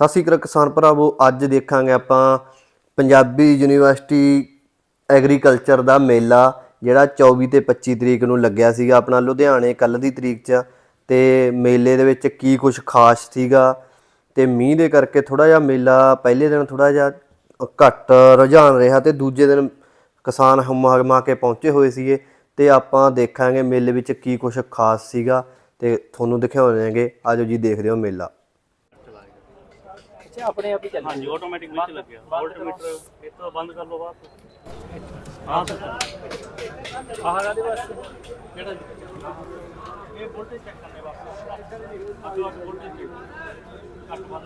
ਸਤਿ ਸ਼੍ਰੀ ਅਕਾਲ ਕਿਸਾਨ ਭਰਾਵੋ, ਅੱਜ ਦੇਖਾਂਗੇ ਆਪਾਂ ਪੰਜਾਬੀ ਯੂਨੀਵਰਸਿਟੀ ਐਗਰੀਕਲਚਰ ਦਾ ਮੇਲਾ, ਜਿਹੜਾ 24 ਤੇ 25 ਤਰੀਕ ਨੂੰ ਲੱਗਿਆ ਸੀਗਾ ਆਪਣਾ ਲੁਧਿਆਣੇ ਕੱਲ ਦੀ ਤਰੀਕ 'ਚ। ਤੇ ਮੇਲੇ ਦੇ ਵਿੱਚ ਕੀ ਕੁਝ ਖਾਸ ਸੀਗਾ? ਤੇ ਮੀਂਹ ਦੇ ਕਰਕੇ ਥੋੜਾ ਜਿਹਾ ਮੇਲਾ ਪਹਿਲੇ ਦਿਨ ਥੋੜਾ ਜਿਹਾ ਘੱਟ ਰੁਝਾਨ ਰਿਹਾ ਤੇ ਦੂਜੇ ਦਿਨ ਕਿਸਾਨ ਹਮਾ ਹਮਾ ਕੇ ਪਹੁੰਚੇ ਹੋਏ ਸੀਗੇ। ਤੇ ਆਪਾਂ ਦੇਖਾਂਗੇ ਮੇਲੇ ਵਿੱਚ ਕੀ ਕੁਝ ਖਾਸ ਸੀਗਾ ਤੇ ਤੁਹਾਨੂੰ ਦਿਖਾਉਣਾਂਗੇ ਆਜੋ ਜੀ, ਦੇਖਦੇ ਹੋ ਮੇਲਾ। ਅੱਛਾ ਆਪਣੇ ਆਪ ਹੀ ਚੱਲ ਹਾਂਜੀ ਆਟੋਮੈਟਿਕ ਵਿੱਚ ਲੱਗਿਆ ਵੋਲਟਮੀਟਰ ਇਹ ਤੋਂ ਬੰਦ ਕਰ ਲਓ ਬਾਅਦ ਹਾਂ ਸਰ ਆਹ ਕਾਦੇ ਵਾਸਤੇ ਕਿਹੜਾ ਜੀ? ਇਹ ਵੋਲਟੇਜ ਚੈੱਕ ਕਰਨੇ ਵਾਸਤੇ ਅੱਗੇ ਵਾਸਤੇ ਵੋਲਟੇਜ ਘੱਟ ਵੱਧ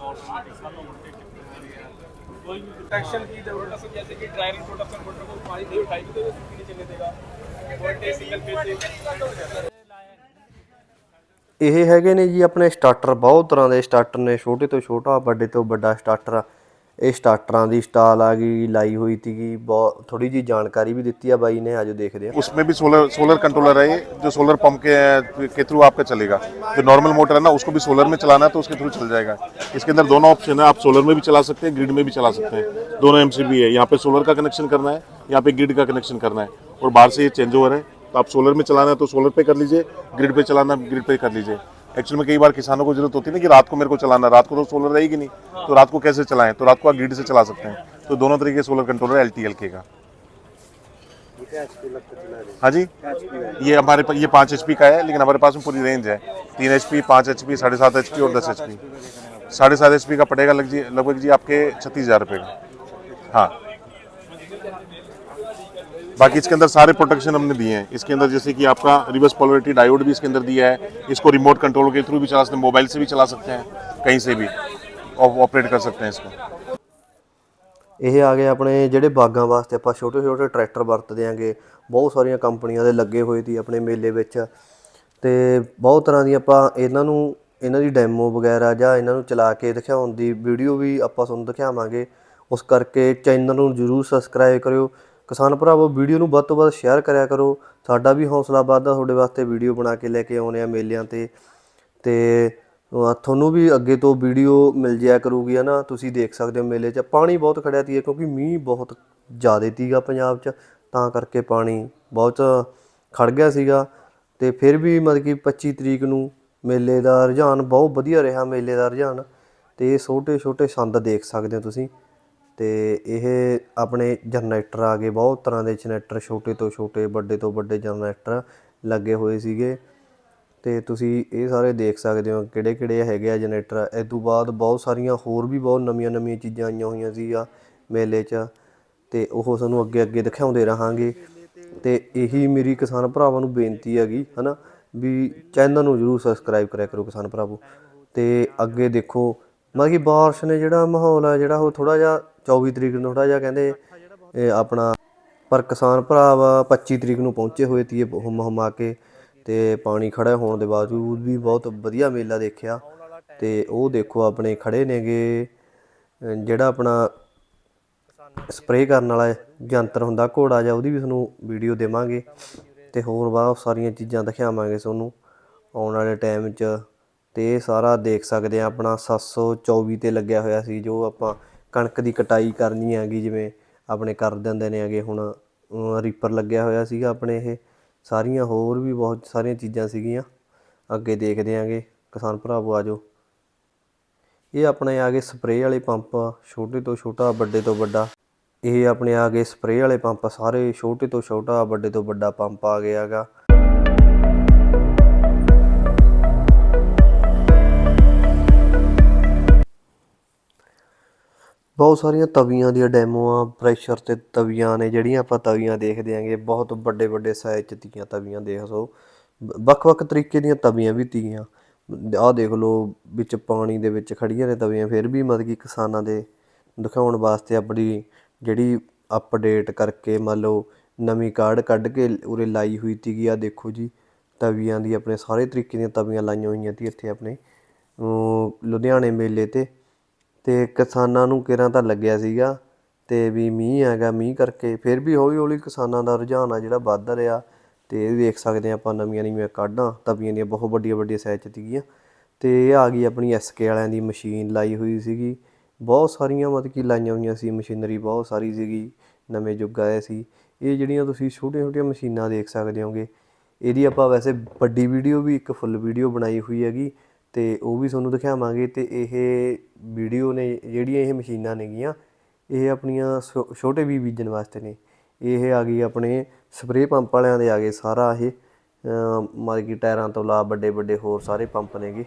ਆਟੋਮੈਟਿਕ ਸਾਨੂੰ ਵੋਲਟੇਜ ਚੈੱਕ ਕਰਨੀ ਹੈ ਕੋਈ ਵੀ प्रोटेक्शन की जरूरत है जैसे कि ड्रायर प्रोटेक्शन बोल्ट को पानी नहीं उठाएगी तो ये सूखी नहीं चलने देगा वोल्टेज सिंगल फेज से ਇਹ ਹੈਗੇ ਨੇ ਜੀ ਆਪਣੇ ਸਟਾਰਟਰ ਬਹੁਤ ਤਰ੍ਹਾਂ ਦੇ ਸਟਾਰਟਰ ਨੇ ਛੋਟੇ ਤੋਂ ਛੋਟਾ ਵੱਡੇ ਤੋਂ ਵੱਡਾ ਸਟਾਰਟਰ ਇਹ ਸਟਾਰਟਰਾਂ ਦੀ ਸਟਾਲ ਆ ਗਈ ਲਾਈ ਹੋਈ ਸੀਗੀ ਬਹੁਤ ਥੋੜੀ ਜੀ ਜਾਣਕਾਰੀ ਵੀ ਦਿੱਤੀ ਆ ਬਾਈ ਨੇ ਆਜੋ ਦੇਖਦੇ ਆ उसमें भी सोलर सोलर कंट्रोलर है ये जो सोलर पंप के के थ्रू आपका चलेगा जो नॉर्मल मोटर है ना उसको भी सोलर में चलाना है तो उसके थ्रू चल जाएगा इसके अंदर दोनों ऑप्शन है आप सोलर में भी चला सकते हैं ग्रिड में भी चला सकते हैं दोनों एम है यहाँ पे सोलर का कनेक्शन करना है यहाँ पे ग्रिड का कनेक्शन करना है और बाहर से ये चेंज ओवर है तो आप सोलर में चलाना है तो सोलर पे कर लीजिए ग्रिड पे चलाना है ग्रिड पे कर लीजिए। एक्चुअली में कई बार किसानों को ज़रूरत होती है ना कि रात को मेरे को चलाना रात को तो सोलर रहेगी नहीं तो रात को कैसे चलाएँ? तो रात को आप ग्रिड से चला सकते हैं। तो दोनों तरीके solar controller L T L के का। हाँ जी? ये हमारे ये पाँच एच का है, लेकिन हमारे पास में पूरी रेंज है। तीन एच पी पाँच एच पी साढ़े सात एच पी और दस एच पी साढ़े सात एच पी का पड़ेगा लग जी लगभग जी आपके छत्तीस हज़ार रुपये का। हाँ। बाकी इसके अंदर सारे प्रोटेक्शन हमने दिए हैं इसके अंदर जैसे कि आपका रिवर्स पोलरिटी डायोड भी इसके अंदर दिया है इसको रिमोट कंट्रोल के थ्रू भी चला सकते हैं मोबाइल से भी चला सकते हैं कहीं से भी ऑपरेट कर सकते हैं इसको ਇਹ ਆ ਗਏ ਆਪਣੇ ਜਿਹੜੇ ਬਾਗਾਂ ਵਾਸਤੇ ਆਪਾਂ ਛੋਟੇ ਛੋਟੇ ਟਰੈਕਟਰ ਵਰਤਦੇ ਆਂਗੇ ਬਹੁਤ ਸਾਰੀਆਂ ਕੰਪਨੀਆਂ ਦੇ ਲੱਗੇ ਹੋਏ ਸੀ ਆਪਣੇ ਮੇਲੇ ਵਿੱਚ ਤੇ ਬਹੁਤ ਤਰ੍ਹਾਂ ਦੀ ਆਪਾਂ ਇਹਨਾਂ ਨੂੰ ਇਹਨਾਂ ਦੀ ਡੈਮੋ ਵਗੈਰਾ ਜਾਂ ਇਹਨਾਂ ਨੂੰ ਚਲਾ ਕੇ ਦਿਖਾਉਣ ਦੀ ਵੀਡੀਓ ਵੀ ਆਪਾਂ ਤੁਹਾਨੂੰ ਦਿਖਾਵਾਂਗੇ ਉਸ ਕਰਕੇ ਚੈਨਲ ਨੂੰ ਜਰੂਰ ਸਬਸਕ੍ਰਾਈਬ ਕਰਿਓ ਕਿਸਾਨ ਭਰਾਵੋ, ਵੀਡੀਓ ਨੂੰ ਵੱਧ ਤੋਂ ਵੱਧ ਸ਼ੇਅਰ ਕਰਿਆ ਕਰੋ। ਸਾਡਾ ਵੀ ਹੌਸਲਾ ਵੱਧਦਾ ਤੁਹਾਡੇ ਵਾਸਤੇ ਵੀਡੀਓ ਬਣਾ ਕੇ ਲੈ ਕੇ ਆਉਨੇ ਆ ਮੇਲਿਆਂ ਤੇ। ਤੇ ਤੁਹਾਨੂੰ ਵੀ ਅੱਗੇ ਤੋਂ ਵੀਡੀਓ ਮਿਲ ਜਾਇਆ ਕਰੂਗੀ, ਹਨਾ? ਤੁਸੀਂ ਦੇਖ ਸਕਦੇ ਹੋ ਮੇਲੇ 'ਚ। ਪਾਣੀ ਬਹੁਤ ਖੜਿਆ ਤੀ ਕਿਉਂਕਿ ਮੀਂਹ ਬਹੁਤ ਜ਼ਿਆਦਾ ਤੀਗਾ ਪੰਜਾਬ 'ਚ। ਤਾਂ ਕਰਕੇ ਪਾਣੀ ਬਹੁਤ ਖੜ ਗਿਆ ਸੀਗਾ। ਤੇ ਫਿਰ ਵੀ ਮਤਲਬ ਕਿ 25 ਤਰੀਕ ਨੂੰ ਮੇਲੇ ਦਾ ਰੁਝਾਨ ਬਹੁਤ ਵਧੀਆ ਰਿਹਾ, ਮੇਲੇ ਦਾ ਰੁਝਾਨ। ਤੇ ਇਹ ਛੋਟੇ ਛੋਟੇ ਸੰਦ ਦੇਖ ਸਕਦੇ ਹੋ ਤੁਸੀਂ। ਅਤੇ ਇਹ ਆਪਣੇ ਜਨਰੇਟਰ ਆ ਗਏ, ਬਹੁਤ ਤਰ੍ਹਾਂ ਦੇ ਜਨਰੇਟਰ, ਛੋਟੇ ਤੋਂ ਛੋਟੇ, ਵੱਡੇ ਤੋਂ ਵੱਡੇ ਜਨਰੇਟਰ ਲੱਗੇ ਹੋਏ ਸੀਗੇ। ਅਤੇ ਤੁਸੀਂ ਇਹ ਸਾਰੇ ਦੇਖ ਸਕਦੇ ਹੋ ਕਿਹੜੇ ਕਿਹੜੇ ਹੈਗੇ ਆ ਜਨਰੇਟਰ। ਇਹ ਤੋਂ ਬਾਅਦ ਬਹੁਤ ਸਾਰੀਆਂ ਹੋਰ ਵੀ ਬਹੁਤ ਨਵੀਆਂ ਨਵੀਆਂ ਚੀਜ਼ਾਂ ਆਈਆਂ ਹੋਈਆਂ ਸੀਗਾ ਮੇਲੇ 'ਚ। ਅਤੇ ਉਹ ਤੁਹਾਨੂੰ ਅੱਗੇ ਅੱਗੇ ਦਿਖਾਉਂਦੇ ਰਹਾਂਗੇ। ਅਤੇ ਇਹੀ ਮੇਰੀ ਕਿਸਾਨ ਭਰਾਵਾਂ ਨੂੰ ਬੇਨਤੀ ਹੈਗੀ ਹੈ ਨਾ ਵੀ ਚੈਨਲ ਨੂੰ ਜਰੂਰ ਸਬਸਕ੍ਰਾਈਬ ਕਰਿਆ ਕਰੋ ਕਿਸਾਨ ਭਰਾਵੋ। ਅਤੇ ਅੱਗੇ ਦੇਖੋ, ਮਤਲਬ ਕਿ ਬਾਰਿਸ਼ ਨੇ ਜਿਹੜਾ ਮਾਹੌਲ ਆ, ਜਿਹੜਾ ਉਹ ਥੋੜ੍ਹਾ ਜਿਹਾ 24 ਤਰੀਕ ਨੂੰ ਥੋੜਾ ਜਿਹਾ ਕਹਿੰਦੇ, ਇਹ ਆਪਣਾ ਪਰ ਕਿਸਾਨ ਭਰਾ ਵਾ 25 ਤਰੀਕ ਨੂੰ ਪਹੁੰਚੇ ਹੋਏ ਤੀ ਹੁਮ ਹੁਮਾ ਕੇ ਤੇ ਪਾਣੀ ਖੜਾ ਹੋਣ ਦੇ ਬਾਵਜੂਦ ਵੀ ਬਹੁਤ ਵਧੀਆ ਮੇਲਾ ਦੇਖਿਆ ਤੇ ਉਹ ਦੇਖੋ ਆਪਣੇ ਖੜੇ ਨੇਗੇ, ਜਿਹੜਾ ਆਪਣਾ ਸਪਰੇਅ ਕਰਨ ਵਾਲਾ ਯੰਤਰ ਹੁੰਦਾ ਘੋੜਾ ਜਾਂ ਉਹਦੀ ਵੀ ਤੁਹਾਨੂੰ ਵੀਡੀਓ ਦੇਵਾਂਗੇ ਤੇ ਹੋਰ ਬਹੁਤ ਸਾਰੀਆਂ ਚੀਜ਼ਾਂ ਦਿਖਾਵਾਂਗੇ ਤੁਹਾਨੂੰ ਆਉਣ ਵਾਲੇ ਟਾਈਮ 'ਚ ਤੇ ਇਹ ਸਾਰਾ ਦੇਖ ਸਕਦੇ ਆ ਆਪਣਾ 724 ਤੇ ਲੱਗਿਆ ਹੋਇਆ ਸੀ ਜੋ ਆਪਾਂ ਕਣਕ ਦੀ ਕਟਾਈ ਕਰਨੀ ਹੈਗੀ, ਜਿਵੇਂ ਆਪਣੇ ਕਰ ਦਿੰਦੇ ਨੇ ਹੈਗੇ ਹੁਣ ਰੀਪਰ ਲੱਗਿਆ ਹੋਇਆ ਸੀਗਾ ਆਪਣੇ ਇਹ, ਸਾਰੀਆਂ ਹੋਰ ਵੀ ਬਹੁਤ ਸਾਰੀਆਂ ਚੀਜ਼ਾਂ ਸੀਗੀਆਂ। ਅੱਗੇ ਦੇਖਦੇ ਆਂਗੇ, ਕਿਸਾਨ ਭਰਾਵੋ ਆਜੋ ਇਹ ਆਪਣੇ ਆ ਗਏ ਸਪਰੇਅ ਵਾਲੇ ਪੰਪ, ਛੋਟੇ ਤੋਂ ਛੋਟਾ, ਵੱਡੇ ਤੋਂ ਵੱਡਾ। ਇਹ ਆਪਣੇ ਆ ਗਏ ਸਪਰੇਅ ਵਾਲੇ ਪੰਪ, ਸਾਰੇ ਛੋਟੇ ਤੋਂ ਛੋਟਾ, ਵੱਡੇ ਤੋਂ ਵੱਡਾ ਪੰਪ ਆ ਗਿਆ ਹੈਗਾ। ਬਹੁਤ ਸਾਰੀਆਂ ਤਵੀਆਂ ਦੀਆਂ ਡੈਮੋਆਂ ਪ੍ਰੈਸ਼ਰ ਤੇ ਤਵੀਆਂ ਨੇ ਜਿਹੜੀਆਂ ਆਪਾਂ ਤਵੀਆਂ ਦੇਖਦੇ ਆਂਗੇ, ਬਹੁਤ ਵੱਡੇ ਵੱਡੇ ਸਾਈਜ਼ ਚ ਤੀਆਂ ਤਵੀਆਂ ਦੇਖ ਸੋ। ਵੱਖ-ਵੱਖ ਤਰੀਕੇ ਦੀਆਂ ਤਵੀਆਂ ਵੀ ਤੀਆਂ। ਆਹ ਦੇਖ ਲਓ, ਵਿੱਚ ਪਾਣੀ ਦੇ ਵਿੱਚ ਖੜੀਆਂ ਨੇ ਤਵੀਆਂ, ਫਿਰ ਵੀ ਮਤਲਬ ਕਿ ਕਿਸਾਨਾਂ ਦੇ ਦਿਖਾਉਣ ਵਾਸਤੇ ਆਪਣੀ ਜਿਹੜੀ ਅਪਡੇਟ ਕਰਕੇ ਮੰਨ ਲਓ, ਨਵੀਂ ਕਾਰਡ ਕੱਢ ਕੇ ਉਰੇ ਲਾਈ ਹੋਈ ਤੀਗੀ। ਆ ਦੇਖੋ ਜੀ, ਤਵੀਆਂ ਦੀ ਆਪਣੇ ਸਾਰੇ ਤਰੀਕੇ ਦੀਆਂ ਤਵੀਆਂ ਲਾਈਆਂ ਹੋਈਆਂ ਤੀ ਇੱਥੇ ਆਪਣੇ। ਲੁਧਿਆਣੇ ਮੇਲੇ ਤੇ। ਅਤੇ ਕਿਸਾਨਾਂ ਨੂੰ ਕਿਰਾਂ ਤਾਂ ਲੱਗਿਆ ਸੀਗਾ ਅਤੇ ਵੀ ਮੀਂਹ ਹੈਗਾ, ਮੀਂਹ ਕਰਕੇ ਫਿਰ ਵੀ ਹੌਲੀ ਹੌਲੀ ਕਿਸਾਨਾਂ ਦਾ ਰੁਝਾਨ ਆ ਜਿਹੜਾ ਵੱਧ ਰਿਹਾ ਅਤੇ ਇਹ ਵੀ ਦੇਖ ਸਕਦੇ ਹਾਂ ਆਪਾਂ ਨਵੀਆਂ ਨਵੀਆਂ ਕਾਢਾਂ, ਤਵੀਆਂ ਦੀਆਂ ਬਹੁਤ ਵੱਡੀਆਂ ਵੱਡੀਆਂ ਸਾਈਜ਼ ਸੀਗੀਆਂ ਅਤੇ ਇਹ ਆ ਗਈ ਆਪਣੀ ਐਸਕੇ ਵਾਲਿਆਂ ਦੀ ਮਸ਼ੀਨ ਲਾਈ ਹੋਈ ਸੀਗੀ। ਬਹੁਤ ਸਾਰੀਆਂ ਮਤਲਬ ਕਿ ਲਾਈਆਂ ਹੋਈਆਂ ਸੀ, ਮਸ਼ੀਨਰੀ ਬਹੁਤ ਸਾਰੀ ਸੀਗੀ, ਨਵੇਂ ਯੁੱਗ ਆਏ ਸੀ। ਇਹ ਜਿਹੜੀਆਂ ਤੁਸੀਂ ਛੋਟੀਆਂ ਛੋਟੀਆਂ ਮਸ਼ੀਨਾਂ ਦੇਖ ਸਕਦੇ ਹੋਗੇ, ਇਹਦੀ ਆਪਾਂ ਵੈਸੇ ਵੱਡੀ ਵੀਡੀਓ ਵੀ ਇੱਕ ਫੁੱਲ ਵੀਡੀਓ ਬਣਾਈ ਹੋਈ ਹੈਗੀ ਅਤੇ ਉਹ ਵੀ ਤੁਹਾਨੂੰ ਦਿਖਾਵਾਂਗੇ ਅਤੇ ਇਹ ਵੀਡੀਓ ਨੇ ਜਿਹੜੀਆਂ ਇਹ ਮਸ਼ੀਨਾਂ ਨੇਗੀਆਂ, ਇਹ ਆਪਣੀਆਂ ਛੋ- ਛੋਟੇ ਬੀਜ ਬੀਜਣ ਵਾਸਤੇ ਨੇ। ਇਹ ਆ ਗਈ ਆਪਣੇ ਸਪਰੇਅ ਪੰਪ ਵਾਲਿਆਂ ਦੇ ਆ ਗਏ ਸਾਰਾ ਇਹ। ਮਤਲਬ ਕਿ ਟਾਇਰਾਂ ਤੋਂ ਲਾ ਵੱਡੇ ਵੱਡੇ ਹੋਰ ਸਾਰੇ ਪੰਪ ਨੇਗੇ।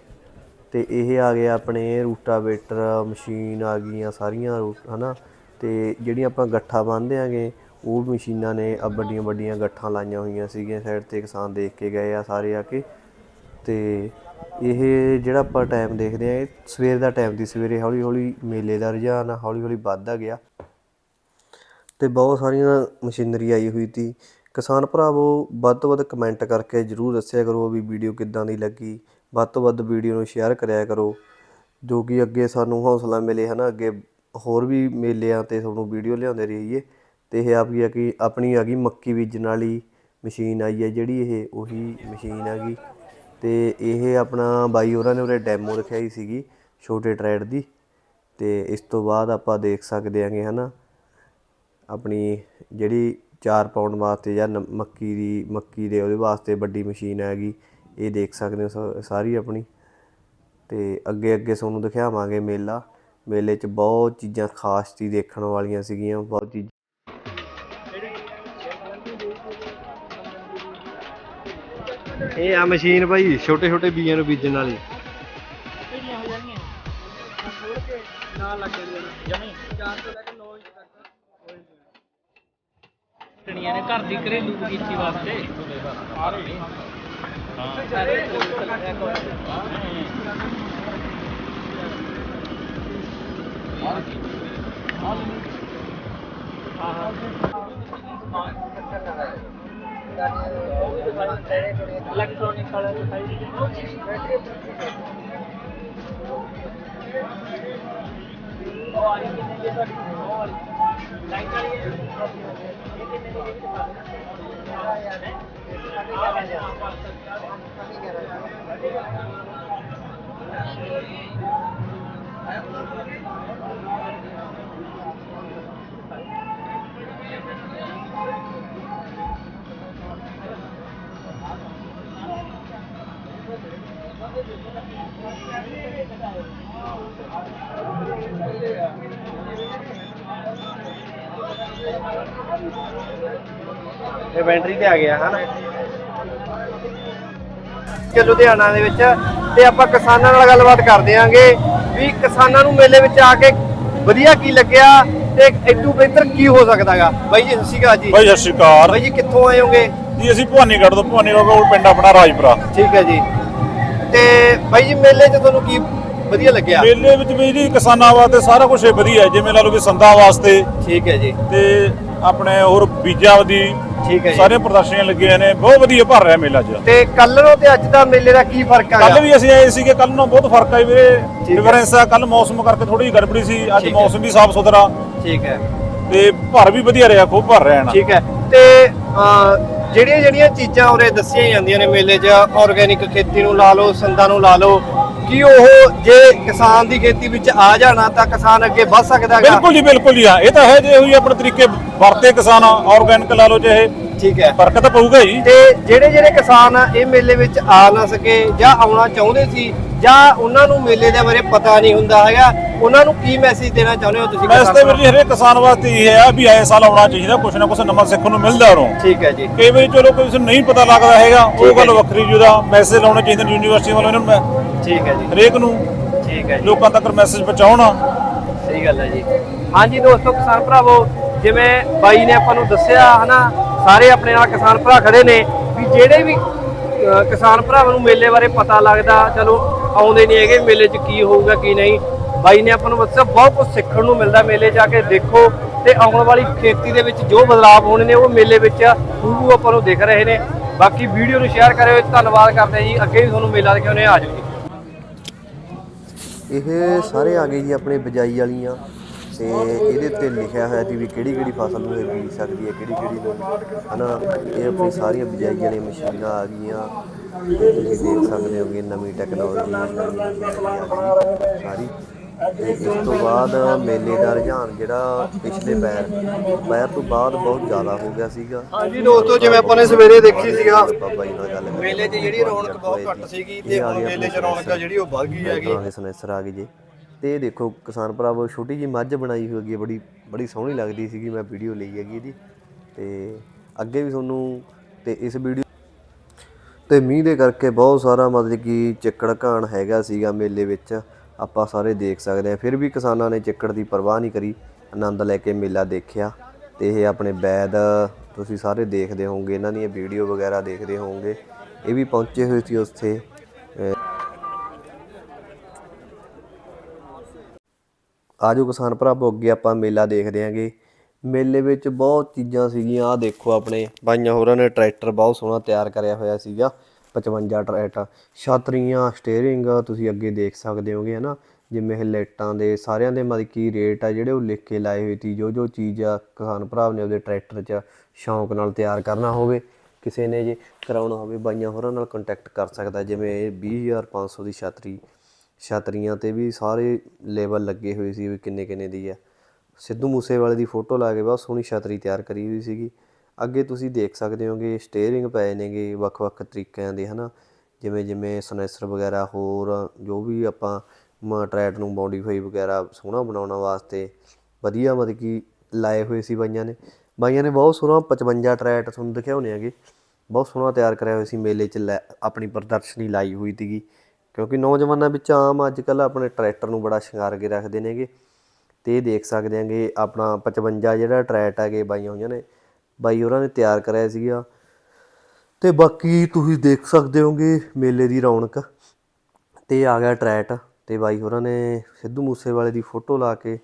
ਤੇ ਇਹ ਆ ਗਏ ਆਪਣੇ ਰੂਟਾਵੇਟਰ ਮਸ਼ੀਨ ਆ ਗਈਆਂ ਸਾਰੀਆਂ ਰੂ- ਹਨਾ। ਤੇ ਜਿਹੜੀਆਂ ਆਪਾਂ ਗੱਠਾ ਬੰਨਦੇ ਆਂਗੇ, ਉਹ ਮਸ਼ੀਨਾਂ ਨੇ ਆ ਵੱਡੀਆਂ ਵੱਡੀਆਂ ਗੱਠਾਂ ਲਾਈਆਂ ਹੋਈਆਂ ਸੀਗੀਆਂ। ਸਾਈਡ ਤੇ ਕਿਸਾਨ ਦੇਖ ਕੇ ਗਏ ਆ ਸਾਰੇ ਆ ਕੇ। ਅਤੇ ਇਹ ਜਿਹੜਾ ਆਪਾਂ ਟਾਈਮ ਦੇਖਦੇ ਹਾਂ, ਇਹ ਸਵੇਰ ਦਾ ਟਾਈਮ ਦੀ ਸਵੇਰੇ ਹੌਲੀ ਹੌਲੀ ਮੇਲੇ ਦਾ ਰੁਝਾਨ ਹੌਲੀ ਹੌਲੀ ਵੱਧਦਾ ਗਿਆ। ਤੇ ਬਹੁਤ ਸਾਰੀਆਂ ਮਸ਼ੀਨਰੀ ਆਈ ਹੋਈ ਤੀ। ਕਿਸਾਨ ਭਰਾਵੋ, ਵੱਧ ਤੋਂ ਵੱਧ ਕਮੈਂਟ ਕਰਕੇ ਜਰੂਰ ਦੱਸਿਆ ਕਰੋ ਵੀ ਵੀਡੀਓ ਕਿੱਦਾਂ ਦੀ ਲੱਗੀ। ਵੱਧ ਤੋਂ ਵੱਧ ਵੀਡੀਓ ਨੂੰ ਸ਼ੇਅਰ ਕਰਿਆ ਕਰੋ, ਜੋ ਕਿ ਅੱਗੇ ਸਾਨੂੰ ਹੌਸਲਾ ਮਿਲੇ ਹਨਾ, ਅੱਗੇ ਹੋਰ ਵੀ ਮੇਲਿਆਂ ਤੇ ਤੁਹਾਨੂੰ ਵੀਡੀਓ ਲਿਆਉਂਦੇ ਰਹੀਏ। ਤੇ ਇਹ ਆਪ ਆ ਕਿ ਆਪਣੀ ਆ ਗਈ ਮੱਕੀ ਬੀਜਣ ਵਾਲੀ ਮਸ਼ੀਨ ਆਈ ਹੈ ਜਿਹੜੀ ਇਹ ਉਹੀ ਮਸ਼ੀਨ ਹੈਗੀ ਅਤੇ ਇਹ ਆਪਣਾ ਬਾਈ ਹੋਰਾਂ ਨੇ ਉਰੇ ਡੈਮੋ ਦਿਖਾਈ ਸੀਗੀ, ਛੋਟੇ ਟਰੈਡ ਦੀ। ਅਤੇ ਇਸ ਤੋਂ ਬਾਅਦ ਆਪਾਂ ਦੇਖ ਸਕਦੇ ਹਾਂਗੇ ਹੈ ਨਾ ਆਪਣੀ ਜਿਹੜੀ ਚਾਰ ਪਾਉਣ ਵਾਸਤੇ ਜਾਂ ਨ- ਮੱਕੀ ਦੀ, ਮੱਕੀ ਦੇ ਉਹਦੇ ਵਾਸਤੇ ਵੱਡੀ ਮਸ਼ੀਨ ਹੈਗੀ, ਇਹ ਦੇਖ ਸਕਦੇ ਹੋ ਸਾਰੀ ਆਪਣੀ। ਤੇ ਅੱਗੇ ਅੱਗੇ ਤੁਹਾਨੂੰ ਦਿਖਾਵਾਂਗੇ ਮੇਲਾ। ਮੇਲੇ 'ਚ ਬਹੁਤ ਚੀਜ਼ਾਂ ਖਾਸ ਚੀਜ਼ ਦੇਖਣ ਵਾਲੀਆਂ ਸੀਗੀਆਂ, ਬਹੁਤ ਚੀਜ਼ਾਂ ਇਹ ਆ ਮਸ਼ੀਨ ਭਾਈ ਛੋਟੇ ਛੋਟੇ ਬੀਜਾਂ ਨੂੰ ਬੀਜਣ ਵਾਲੀ। ਟਣੀਆਂ ਨੇ ਘਰ ਦੀ ਘਰੇਲੂ ਬਗੀਚੀ ਵਾਸਤੇ ਇਲੈਕਟ੍ਰੋਨਿਕ ਵਾਲਾ ਦਿਖਾਈ ਉਹ ਆ ਰਹੀ ਕਿੰਨੇ ਦੀ ਤੁਹਾਡੀ ਉਹ ਵਾਲੀ ਲਾਈਟ ਵਾਲੀ ਹੈ ਇਹ ਇਹ ਬੈਟਰੀ ਤੇ ਆ ਗਿਆ ਹਨਾ? ਕਿ ਲੁਧਿਆਣਾ ਦੇ ਵਿੱਚ ਤੇ ਆਪਾਂ ਕਿਸਾਨਾਂ ਨਾਲ ਗੱਲਬਾਤ ਕਰਦੇ ਆਂਗੇ ਵੀ ਕਿਸਾਨਾਂ ਨੂੰ ਮੇਲੇ ਵਿੱਚ ਆ ਕੇ ਵਧੀਆ ਕੀ ਲੱਗਿਆ ਤੇ ਇਦੋਂ ਬਿਹਤਰ ਕੀ ਹੋ ਸਕਦਾਗਾ? ਬਾਈ ਜੀ ਸਤਿ ਸ਼੍ਰੀ ਅਕਾਲ ਜੀ। ਭਾਈ ਸਤਿ ਸ਼੍ਰੀ ਅਕਾਲ। ਬਾਈ ਜੀ ਕਿੱਥੋਂ ਆਏ ਹੋਗੇ? ਜੀ ਅਸੀਂ ਭਵਾਨੀਗੜ੍ਹ ਤੋਂ ਭਵਾਨੀਗੜ੍ਹ ਕੋਲ ਪਿੰਡ ਆਪਣਾ ਰਾਜਪੁਰਾ। ਠੀਕ ਹੈ ਜੀ। ਤੇ ਬਾਈ ਜੀ ਮੇਲੇ 'ਚ ਤੁਹਾਨੂੰ ਕੀ ਵਧੀਆ ਲੱਗਿਆ? ਮੇਲੇ ਵਿੱਚ ਵੀ ਜੀ ਕਿਸਾਨਾਂ ਵਾਸਤੇ ਸਾਰਾ ਕੁਝ ਵਧੀਆ ਹੈ ਜਿਵੇਂ ਲਾ ਲਓ ਵੀ ਸੰਦਾਂ ਵਾਸਤੇ। ਠੀਕ ਹੈ ਜੀ। ਤੇ ਆਪਣੇ ਹੋਰ ਬੀਜਾਂ ਦੀ ਠੀਕ ਹੈ ਜੀ। ਸਾਰੀਆਂ ਪ੍ਰਦਰਸ਼ਨੀਆਂ ਲੱਗੀਆਂ ਨੇ ਬਹੁਤ ਵਧੀਆ ਭਰ ਰਿਹਾ ਮੇਲਾ ਜੀ ਤੇ ਕੱਲ ਨੂੰ ਤੇ ਅੱਜ ਦਾ ਮੇਲੇ ਦਾ ਕੀ ਫ਼ਰਕ ਆ ਕੱਲ ਵੀ ਅਸੀਂ ਆਏ ਸੀਗੇ ਕੱਲ ਨੂੰ ਬਹੁਤ ਫ਼ਰਕ ਆ ਵੀਰੇ। ਡਿਫਰੈਂਸ ਆ ਕੱਲ ਮੌਸਮ ਕਰਕੇ ਥੋੜੀ ਜਿਹੀ ਗੜਬੜੀ ਸੀ ਅੱਜ। ਮੌਸਮ ਵੀ ਸਾਫ਼ ਸੁਥਰਾ। ਠੀਕ ਹੈ। ਤੇ ਭਰ ਵੀ ਵਧੀਆ ਰਿਹਾ ਖੂਬ ਭਰ ਰਿਹਾ ਨਾ। ਠੀਕ ਹੈ। ਤੇ ਜਿਹੜੀਆਂ ਜਿਹੜੀਆਂ ਚੀਜ਼ਾਂ ਉਰੇ ਦੱਸੀਆਂ ਜਾਂਦੀਆਂ ਨੇ ਮੇਲੇ 'ਚ ਆਰਗੇਨਿਕ ਖੇਤੀ ਨੂੰ ਲਾ ਲਓ ਸੰਦਾਂ ਨੂੰ ਲਾ ਲਓ ਕੀ ਉਹ ਜੇ ਕਿਸਾਨ ਦੀ ਖੇਤੀ ਵਿੱਚ ਆ ਜਾਣਾ ਤਾਂ ਕਿਸਾਨ ਅੱਗੇ ਵੱਧ ਸਕਦਾ ਹੈਗਾ? ਬਿਲਕੁਲ ਜੀ ਬਿਲਕੁਲ ਜੀ ਹਾਂ ਇਹ ਤਾਂ ਹੈ ਜੇ ਹੋਈ ਆਪਣੇ ਤਰੀਕੇ ਵਰਤੇ ਕਿਸਾਨ ਆਰਗੈਨਿਕ ਲਾ ਲਓ ਚਾਹੇ ਠੀਕ ਹੈ। ਫ਼ਰਕ ਤਾਂ ਪਊਗਾ ਹੀ ਤੇ ਜਿਹੜੇ ਜਿਹੜੇ ਕਿਸਾਨ ਆ ਇਹ ਮੇਲੇ ਵਿੱਚ ਆ ਨਾ ਸਕੇ ਜਾਂ ਆਉਣਾ ਚਾਹੁੰਦੇ ਸੀ ਜਾਂ ਉਹਨਾਂ ਨੂੰ ਮੇਲੇ ਦੇ ਬਾਰੇ ਪਤਾ ਨਹੀਂ ਹੁੰਦਾ ਹੈਗਾ ਉਹਨਾਂ ਨੂੰ ਕੀ ਮੈਸੇਜ ਦੇਣਾ ਚਾਹੁੰਦੇ ਹੋ ਤੁਸੀਂ ਮੈਂ ਇਸ ਤੇ ਕਿਸਾਨਾਂ ਵੀਰ ਜੀ ਹਰੇਕ ਕਿਸਾਨ ਵਾਸਤੇ ਇਹ ਹੈ ਵੀ ਆਏ ਸਾਲ ਆਉਣਾ ਚਾਹੀਦਾ ਕੁਛ ਨਾ ਕੁਛ ਨਵਾਂ ਸਿੱਖਣ ਨੂੰ ਮਿਲਦਾ ਉਰੋਂ। ਨੂੰ? ਠੀਕ ਹੈ ਜੀ। ਕਈ ਵਾਰੀ ਚਲੋ ਕਿਸੇ ਨੂੰ ਨਹੀਂ ਪਤਾ ਲੱਗਦਾ ਹੈਗਾ ਉਹ ਗੱਲ ਜੀ। ਵੱਖਰੀ ਜੁਦਾ ਮੈਸੇਜ ਲਾਉਣੇ ਚਾਹੀਦੇ ਯੂਨੀਵਰਸਿਟੀ ਵੱਲੋਂ ਇਹਨਾਂ ਨੂੰ ਮੈਂ ਠੀਕ ਹੈ ਜੀ। ਹਰੇਕ ਨੂੰ ਠੀਕ ਹੈ ਜੀ। ਲੋਕਾਂ ਤੱਕ ਮੈਸੇਜ ਪਹੁੰਚਾਉਣਾ। ਸਹੀ ਗੱਲ ਹੈ ਜੀ। ਹਾਂਜੀ ਦੋਸਤੋ ਕਿਸਾਨ ਭਰਾਵੋ ਜਿਵੇਂ ਬਾਈ ਨੇ ਆਪਾਂ ਨੂੰ ਦੱਸਿਆ ਹਨਾ ਸਾਰੇ ਆਪਣੇ ਨਾਲ ਕਿਸਾਨ ਭਰਾ ਖੜੇ ਨੇ ਵੀ ਜਿਹੜੇ ਵੀ ਕਿਸਾਨ ਭਰਾਵਾਂ ਨੂੰ ਮੇਲੇ ਬਾਰੇ ਪਤਾ ਲੱਗਦਾ ਚਲੋ ਆਉਂਦੇ ਨਹੀਂ ਹੈਗੇ ਮੇਲੇ 'ਚ ਕੀ ਹੋਊਗਾ ਕੀ ਨਹੀਂ ਬਾਈ ਨੇ ਆਪਾਂ ਨੂੰ ਦੱਸਿਆ, ਬਹੁਤ ਕੁਝ ਸਿੱਖਣ ਨੂੰ ਮਿਲਦਾ ਮੇਲੇ 'ਚ ਕੇ, ਦੇਖੋ, ਤੇ ਆਉਣ ਵਾਲੀ ਖੇਤੀ ਦੇ ਵਿੱਚ ਜੋ ਬਦਲਾਅ ਹੋਣੇ ਨੇ, ਉਹ ਮੇਲੇ ਵਿੱਚ ਹੂਬੂ ਆਪਾਂ ਨੂੰ ਦਿਖ ਰਹੇ ਨੇ। ਬਾਕੀ ਵੀਡੀਓ ਨੂੰ ਸ਼ੇਅਰ ਕਰਿਓ, ਧੰਨਵਾਦ ਕਰਦੇ ਜੀ। ਅੱਗੇ ਵੀ ਤੁਹਾਨੂੰ ਮੇਲਾ ਦਿਖਾਉਣੇ ਆ ਜਾਓ ਇਹ ਸਾਰੇ ਆ ਗਏ ਜੀ ਆਪਣੇ ਬਜਾਈ ਵਾਲੀਆਂ, ਤੇ ਇਹਦੇ ਉੱਤੇ ਲਿਖਿਆ ਹੋਇਆ ਸੀ ਵੀ ਕਿਹੜੀ ਕਿਹੜੀ ਫਸਲ ਨੂੰ ਇਹ ਬੀਜ ਸਕਦੀ ਹੈ, ਕਿਹੜੀ ਕਿਹੜੀ ਨੂੰ, ਹਨਾ? ਇਹ ਆਪਣੀ ਸਾਰੀਆਂ ਬਿਜਾਈ ਵਾਲੀਆਂ ਮਸ਼ੀਨਾਂ ਆ ਗਈਆਂ। ਤੁਸੀਂ ਦੇਖ ਸਕਦੇ ਹੋਗੇ ਨਵੀਂ ਟੈਕਨੋਲੋਜੀ ਸਾਰੀ। ਤੇ ਇਸ ਤੋਂ ਬਾਅਦ ਮੇਲੇ ਦਾ ਰੁਝਾਨ ਜਿਹੜਾ ਪਿਛਲੇ ਪੈਰ ਪੈਰ ਤੋਂ ਬਾਅਦ ਬਹੁਤ ਜ਼ਿਆਦਾ ਹੋ ਗਿਆ ਸੀਗਾ। ਹਾਂਜੀ ਦੋਸਤੋ ਜਿਵੇਂ ਆਪਾਂ ਨੇ ਸਵੇਰੇ ਦੇਖੀ ਸੀਗਾ। ਬਾਬਾ ਜੀ ਨਾਲ ਗੱਲ ਕਰੀ ਮੇਲੇ 'ਚ ਜਿਹੜੀ ਰੌਣਕ ਬਹੁਤ ਘੱਟ ਸੀਗੀ ਤੇ ਹੁਣ ਮੇਲੇ 'ਚ ਰੌਣਕ ਆ ਜਿਹੜੀ ਉਹ ਵੱਧ ਗਈ ਹੈਗੀ। ਦੇ ਸਨੈਸਰ ਆ ਗਏ ਜੀ। ਤੇ ਇਹ ਦੇਖੋ ਕਿਸਾਨ ਭਰਾਵੋ ਛੋਟੀ ਜੀ ਮੱਝ ਬਣਾਈ ਹੋਈ ਹੈਗੀ ਹੈ, ਬੜੀ ਬੜੀ ਸੋਹਣੀ ਲੱਗਦੀ ਸੀਗੀ ਮੈਂ ਵੀਡੀਓ ਲਈ ਹੈਗੀ ਇਹਦੀ। ਤੇ ਅੱਗੇ ਵੀ ਤੁਹਾਨੂੰ ਤੇ ਇਸ ਵੀਡੀਓ ਤੇ ਮੀਂਹ ਦੇ ਕਰਕੇ ਬਹੁਤ ਸਾਰਾ ਮਤਲਬ ਕਿ ਚਿੱਕੜ ਘਾਣ ਹੈਗਾ ਸੀਗਾ ਮੇਲੇ ਵਿੱਚ। ਆਪਾਂ ਸਾਰੇ ਦੇਖ ਸਕਦੇ ਆ ਫਿਰ ਵੀ ਕਿਸਾਨਾਂ ਨੇ ਚਿੱਕੜ ਦੀ ਪਰਵਾਹ ਨਹੀਂ ਕਰੀ। ਆਨੰਦ ਲੈ ਕੇ ਮੇਲਾ ਦੇਖਿਆ। ਤੇ ਇਹ ਆਪਣੇ ਬੈਦ, ਤੁਸੀਂ ਸਾਰੇ ਦੇਖਦੇ ਹੋਵੋਗੇ। ਇਹਨਾਂ ਦੀਆਂ ਵੀਡੀਓ ਵਗੈਰਾ ਦੇਖਦੇ ਹੋਵੋਗੇ। ਇਹ ਵੀ ਪਹੁੰਚੇ ਹੋਏ ਸੀ ਉੱਥੇ। ਆਜੋ ਕਿਸਾਨ ਭਰਾਵੋ, ਅੱਗੇ ਆਪਾਂ ਮੇਲਾ ਦੇਖਦੇ ਆਂਗੇ ਮੇਲੇ ਵਿੱਚ ਬਹੁਤ ਚੀਜ਼ਾਂ ਸੀਗੀਆਂ। ਆ ਦੇਖੋ ਆਪਣੇ, ਬਾਈਆਂ ਹੋਰਾਂ ਨੇ ਟਰੈਕਟਰ ਬਹੁਤ ਸੋਹਣਾ ਤਿਆਰ ਕਰਿਆ ਹੋਇਆ ਸੀਗਾ। 55 ਟਰੈਕਟਰ ਛਤਰੀਆਂ ਸਟੀਅਰਿੰਗ ਤੁਸੀਂ ਅੱਗੇ ਦੇਖ ਸਕਦੇ ਹੋਗੇ, ਹਨਾ? ਜਿਵੇਂ ਇਹ ਲਾਈਟਾਂ ਦੇ, ਸਾਰਿਆਂ ਦੇ ਮਤਲਬ ਕੀ ਰੇਟ ਆ, ਜਿਹੜੇ ਉਹ ਲਿਖ ਕੇ ਲਾਏ ਹੋਏ ਸੀ ਜੋ ਜੋ ਚੀਜ਼ ਆ, ਕਿਸਾਨ ਭਰਾ ਨੇ ਉਹਦੇ ਟਰੈਕਟਰ 'ਚ ਸ਼ੌਂਕ ਨਾਲ ਤਿਆਰ ਕਰਨਾ ਹੋਵੇ, ਕਿਸੇ ਨੇ ਜੇ ਕਰਾਉਣਾ ਹੋਵੇ, ਬਾਈਆਂ ਹੋਰਾਂ ਨਾਲ ਕੰਟੈਕਟ ਕਰ ਸਕਦਾ, ਜਿਵੇਂ ਇਹ 20500 ਦੀ ਛਤਰੀ, ਛਤਰੀਆਂ ਤੇ ਵੀ ਸਾਰੇ ਲੇਬਲ ਲੱਗੇ ਹੋਏ ਸੀ ਵੀ ਕਿੰਨੇ ਕਿੰਨੇ ਦੀ ਆ। ਸਿੱਧੂ ਮੂਸੇਵਾਲੇ ਦੀ ਫੋਟੋ ਲਾ ਕੇ ਬਹੁਤ ਸੋਹਣੀ ਛਤਰੀ ਤਿਆਰ ਕਰੀ ਹੋਈ ਸੀਗੀ। ਅੱਗੇ ਤੁਸੀਂ ਦੇਖ ਸਕਦੇ ਹੋਗੇ ਸਟੇਅਰਿੰਗ ਪਏ ਨੇਗੇ ਵੱਖ-ਵੱਖ ਤਰੀਕਿਆਂ ਦੇ, ਹਨਾ? ਜਿਵੇਂ ਜਿਵੇਂ ਸਨੈਸਰ ਵਗੈਰਾ ਹੋਰ, ਜੋ ਵੀ ਆਪਾਂ ਮ ਟਰੈਟ ਨੂੰ ਮੋਡੀਫਾਈ ਵਗੈਰਾ ਸੋਹਣਾ ਬਣਾਉਣ ਵਾਸਤੇ ਵਧੀਆ ਮਤਲਬ ਕਿ ਲਾਏ ਹੋਏ ਸੀ ਬਾਈਆਂ ਨੇ। ਬਾਈਆਂ ਨੇ ਬਹੁਤ ਸੋਹਣਾ 55 ਟਰੈਟ ਤੁਹਾਨੂੰ ਦਿਖਾਉਣੇ ਹੈਗੇ। ਬਹੁਤ ਸੋਹਣਾ ਤਿਆਰ ਕਰਿਆ ਹੋਇਆ ਸੀ ਮੇਲੇ 'ਚ ਲੈ- ਆਪਣੀ ਪ੍ਰਦਰਸ਼ਨੀ ਲਾਈ ਹੋਈ ਸੀਗੀ। ਕਿਉਂਕਿ ਨੌਜਵਾਨਾਂ ਵਿੱਚ ਆਮ ਅੱਜ ਕੱਲ ਆਪਣੇ ਟਰੈਕਟਰ ਨੂੰ ਬੜਾ ਸ਼ਿੰਗਾਰ ਕੇ ਰੱਖਦੇ ਨੇਗੇ। ਤੇ ਇਹ ਦੇਖ ਸਕਦੇ ਆਂਗੇ ਆਪਣਾ 55 ਜਿਹੜਾ ਟਰੈਟ ਹੈਗੇ ਬਾਈਆਂ ਹੋਈਆਂ ਨੇ ਬਾਈ ਹੋਰਾਂ ਨੇ ਤਿਆਰ ਕਰਾਇਆ ਸੀਗਾ। ਤੇ ਬਾਕੀ ਤੁਸੀਂ ਦੇਖ ਸਕਦੇ ਹੋਗੇ ਮੇਲੇ ਦੀ ਰੌਣਕ। ਤੇ ਆ ਗਿਆ ਟਰੈਟ ਤੇ ਬਾਈ ਹੋਰਾਂ ਨੇ ਸਿੱਧੂ ਮੂਸੇਵਾਲੇ ਦੀ ਫੋਟੋ ਲਾ ਕੇ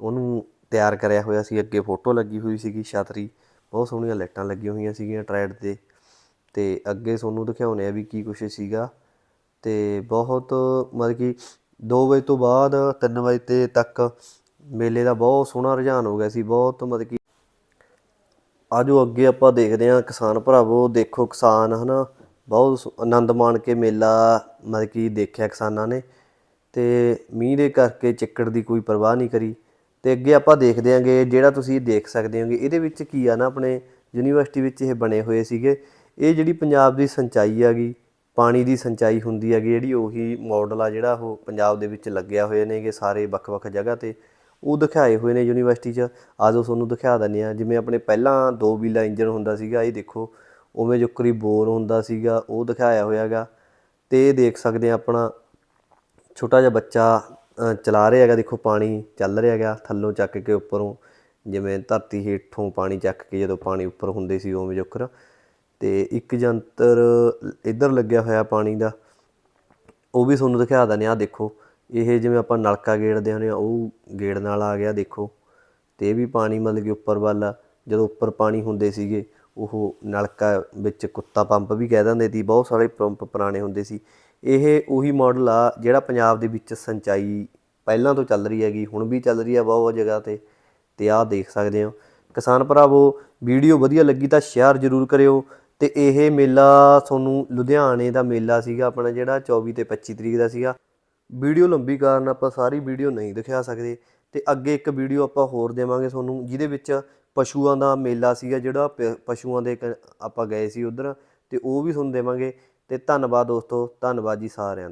ਉਹਨੂੰ ਤਿਆਰ ਕਰਿਆ ਹੋਇਆ ਸੀ। ਅੱਗੇ ਫੋਟੋ ਲੱਗੀ ਹੋਈ ਸੀਗੀ ਛਤਰੀ। ਬਹੁਤ ਸੋਹਣੀਆਂ ਲਾਈਟਾਂ ਲੱਗੀਆਂ ਹੋਈਆਂ ਸੀਗੀਆਂ ਟਰੈਟ ਤੇ। ਤੇ ਅੱਗੇ ਤੁਹਾਨੂੰ ਦਿਖਾਉਣੇ ਆ ਵੀ ਕੀ ਕੁਛ ਸੀਗਾ। ਤੇ ਬਹੁਤ ਮਤਲਬ ਕਿ 2 ਵਜੇ ਤੋਂ ਬਾਅਦ 3 ਵਜੇ ਤੇ ਤੱਕ ਮੇਲੇ ਦਾ ਬਹੁਤ ਸੋਹਣਾ ਰੁਝਾਨ ਹੋ ਗਿਆ ਸੀ। ਬਹੁਤ ਮਤਲਬ ਕਿ ਆਜੋ ਅੱਗੇ ਆਪਾਂ ਦੇਖਦੇ ਹਾਂ ਕਿਸਾਨ ਭਰਾਵੋ, ਦੇਖੋ ਕਿਸਾਨ ਹਨਾ, ਬਹੁਤ ਸ- ਆਨੰਦ ਮਾਣ ਕੇ ਮੇਲਾ ਮਤਲਬ ਕਿ ਦੇਖਿਆ ਕਿਸਾਨਾਂ ਨੇ ਤੇ ਮੀਂਹ ਦੇ ਕਰਕੇ ਚਿੱਕੜ ਦੀ ਕੋਈ ਪਰਵਾਹ ਨਹੀਂ ਕਰੀ ਤੇ ਅੱਗੇ ਆਪਾਂ ਦੇਖਦੇ ਆਂਗੇ ਜਿਹੜਾ ਤੁਸੀਂ ਦੇਖ ਸਕਦੇ ਹੋਗੇ, ਇਹਦੇ ਵਿੱਚ ਕੀ ਆ ਨਾ ਆਪਣੇ ਯੂਨੀਵਰਸਿਟੀ ਵਿੱਚ ਇਹ ਬਣੇ ਹੋਏ ਸੀਗੇ, ਇਹ ਜਿਹੜੀ ਪੰਜਾਬ ਦੀ ਸਿੰਚਾਈ ਹੈਗੀ, ਪਾਣੀ ਦੀ ਸਿੰਚਾਈ ਹੁੰਦੀ ਹੈਗੀ, ਜਿਹੜੀ ਉਹੀ ਮਾਡਲ ਆ ਜਿਹੜਾ ਉਹ ਪੰਜਾਬ ਦੇ ਵਿੱਚ ਲੱਗਿਆ ਹੋਏ ਨੇਗੇ ਸਾਰੇ ਵੱਖ-ਵੱਖ ਜਗ੍ਹਾ ਤੇ। ਉਹ ਦਿਖਾਏ ਹੋਏ ਨੇ ਯੂਨੀਵਰਸਿਟੀ 'ਚ। ਆਜੋ ਤੁਹਾਨੂੰ ਦਿਖਾ ਦਿੰਦੇ ਆ ਜਿਵੇਂ ਆਪਣੇ ਪਹਿਲਾਂ ਦੋ ਵੀਲਾ ਇੰਜਨ ਹੁੰਦਾ ਸੀਗਾ, ਇਹ ਦੇਖੋ, ਉਵੇਂ ਜੁਕਰੀ ਬੋਰ ਹੁੰਦਾ ਸੀਗਾ, ਉਹ ਦਿਖਾਇਆ ਹੋਇਆਗਾ ਤੇ ਇਹ ਦੇਖ ਸਕਦੇ ਆ ਆਪਣਾ ਛੋਟਾ ਜਿਹਾ ਬੱਚਾ ਚਲਾ ਰਿਹਾ ਹੈਗਾ। ਦੇਖੋ, ਪਾਣੀ ਚੱਲ ਰਿਹਾ ਹੈਗਾ ਥੱਲੋਂ ਚੱਕ ਕੇ ਉੱਪਰੋਂ। ਜਿਵੇਂ ਧਰਤੀ ਹੇਠੋਂ ਪਾਣੀ ਚੱਕ ਕੇ ਜਦੋਂ ਪਾਣੀ ਉੱਪਰ ਹੁੰਦੇ ਸੀ, ਉਵੇਂ ਜੁਕਰ। ਤੇ ਇੱਕ ਜੰਤਰ ਇੱਧਰ ਲੱਗਿਆ ਹੋਇਆ ਪਾਣੀ ਦਾ। ਉਹ ਵੀ ਤੁਹਾਨੂੰ ਦਿਖਾ ਦਿੰਦੇ ਆ ਦੇਖੋ ਇਹ ਜਿਵੇਂ ਆਪਾਂ ਨਲਕਾ ਗੇੜਦੇ ਹੁੰਦੇ ਆ ਉਹ ਗੇੜ ਨਾਲ ਆ ਗਿਆ, ਦੇਖੋ। ਤੇ ਇਹ ਵੀ ਪਾਣੀ ਮਤਲਬ ਕਿ ਉੱਪਰ ਵੱਲ ਆ। ਜਦੋਂ ਉੱਪਰ ਪਾਣੀ ਹੁੰਦੇ ਸੀਗੇ, ਉਹ ਨਲਕਾ ਵਿੱਚ ਕੁੱਤਾ ਪੰਪ ਵੀ ਕਹਿ ਦਿੰਦੇ ਸੀ, ਬਹੁਤ ਸਾਰੇ ਪੰਪ ਪੁਰਾਣੇ ਹੁੰਦੇ ਸੀ। ਇਹ ਉਹੀ ਮਾਡਲ ਆ ਜਿਹੜਾ ਪੰਜਾਬ ਦੇ ਵਿੱਚ ਸਿੰਚਾਈ ਪਹਿਲਾਂ ਤੋਂ ਚੱਲ ਰਹੀ ਹੈਗੀ, ਹੁਣ ਵੀ ਚੱਲ ਰਹੀ ਆ ਬਹੁਤ ਬਹੁਤ ਜਗ੍ਹਾ ਤੇ। ਤੇ ਆਹ ਦੇਖ ਸਕਦੇ ਹੋ। ਕਿਸਾਨ ਭਰਾਵੋ, ਵੀਡੀਓ ਵਧੀਆ ਲੱਗੀ ਤਾਂ ਸ਼ੇਅਰ ਜ਼ਰੂਰ ਕਰਿਓ। ਤੇ ਇਹ ਮੇਲਾ ਤੁਹਾਨੂੰ ਲੁਧਿਆਣੇ ਦਾ ਮੇਲਾ ਸੀਗਾ ਆਪਣਾ, ਜਿਹੜਾ 24 ਤੇ 25 ਤਰੀਕ ਦਾ ਸੀਗਾ। ਵੀਡੀਓ ਲੰਬੀ ਕਾਰਨ ਆਪਾਂ ਸਾਰੀ ਵੀਡੀਓ ਨਹੀਂ ਦਿਖਾ ਸਕਦੇ ਤੇ ਅੱਗੇ ਇੱਕ ਵੀਡੀਓ ਆਪਾਂ ਹੋਰ ਦੇਵਾਂਗੇ ਤੁਹਾਨੂੰ, ਜਿਹਦੇ ਵਿੱਚ ਪਸ਼ੂਆਂ ਦਾ ਮੇਲਾ ਸੀਗਾ ਜਿਹੜਾ, ਪ- ਪਸ਼ੂਆਂ ਦੇ ਕ- ਆਪਾਂ ਗਏ ਸੀ ਉਧਰ ਤੇ ਉਹ ਵੀ ਤੁਹਾਨੂੰ ਦੇਵਾਂਗੇ ਤੇ ਧੰਨਵਾਦ ਦੋਸਤੋ, ਧੰਨਵਾਦ ਜੀ ਸਾਰਿਆਂ ਦਾ।